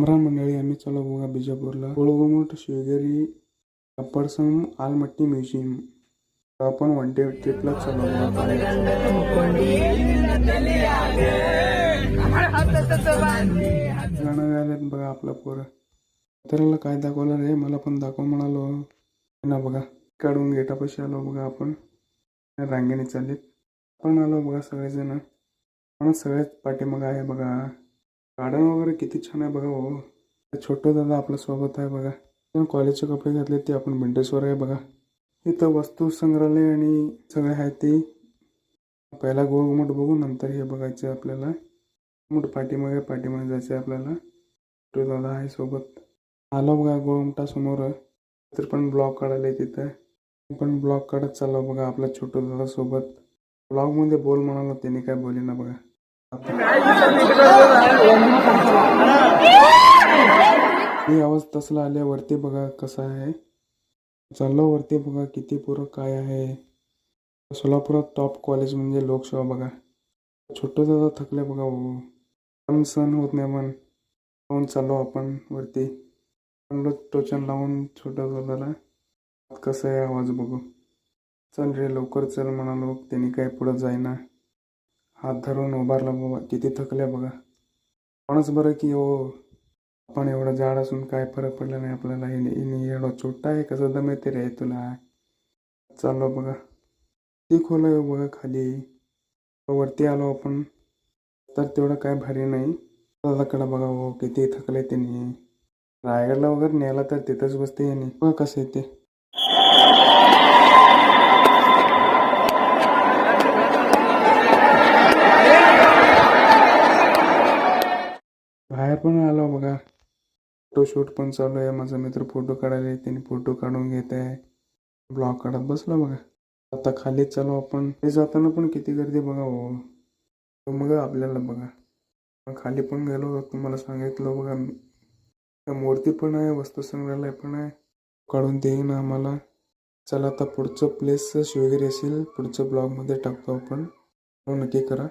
रामराम मंडळी आम्ही चालू बघा बिजापूरला गोळगोमट शिवगिरी अप्परसम आलमट्टी म्युझियम आपण वन डे ट्रिपला चालू गाणं गायलेत बघा आपला पोरं. तर काय दाखवलं रे? मला पण दाखव म्हणालो. ना बघा काढून गेटापाशी आलो बघा आपण. रांगेने चाललीत. आपण आलो बघा सगळेजण. पण सगळ्याच पाठीमागं आहे बघा. गार्डन वगैरे किती छान आहे बघा हो छोटं दादा आपल्यासोबत आहे बघा. कॉलेजचे कपडे घातले ते आपण बिंटेसवर आहे बघा. इथं वस्तू संग्रहालय आणि सगळे आहे ते. पहिला गोल घुमट बघू नंतर हे बघायचं आहे आपल्याला. घुमट पाठीमागे पाठीमागे जायचं आहे आपल्याला. तो दादा आहे सोबत. आलो बघा गोळमटा समोर. तर पण ब्लॉग काढायला आहे. तिथं पण ब्लॉग काढत चाललो बघा आपल्या छोटं दादा सोबत. ब्लॉगमध्ये बोल म्हणाला त्याने काय बोले ना बघा. आवाज तसला आल्यावरती बघा कसा आहे. चाललो वरती बघा किती पोरं काय आहे. सोलापुरात टॉप कॉलेज म्हणजे लोकसेवा बघा. छोटं दादा थकले बघा पण सण होत नाही पण लावून चाललो आपण वरती. चांगलं टोचन लावून छोट्या दादाला कसं आहे आवाज बघू. चल रे लवकर चल म्हणालो त्यांनी काय पुढं जाईना हात धरून उभारला बाबा किती थकल्या बघा. आपणच बरं की हो आपण एवढं जाड असून काय फरक पडला नाही आपल्याला. हिने एवढा छोटा आहे कसं दम येते रे तुला. चाललो बघा. ती खोल आहे बघा खाली. वरती आलो आपण. तर तेवढं काय भारी नाही. दादाकडे बघा हो किती थकले त्यांनी. रायगडला वगैरे न्यायला तर तिथंच बसते याने. बघा कसं आहे बाहेर पण आलो बघा. फोटोशूट पण चालू आहे. माझा मित्र फोटो काढायला आहे, त्याने फोटो काढून घेत आहे. ब्लॉग काढत बसला बघा. आता खाली चालू आपण. ते जाताना पण किती गर्दी बघा हो मग आपल्याला बघा. मग खाली पण गेलो. तुम्हाला सांगितलं बघा. त्या मूर्ती पण आहे. वस्तुसंग्रहालय पण आहे. काढून देईन आम्हाला. चला आता पुढचं प्लेस शिवगिरी असेल. पुढच्या ब्लॉगमध्ये टाकतो आपण. हो नक्की करा.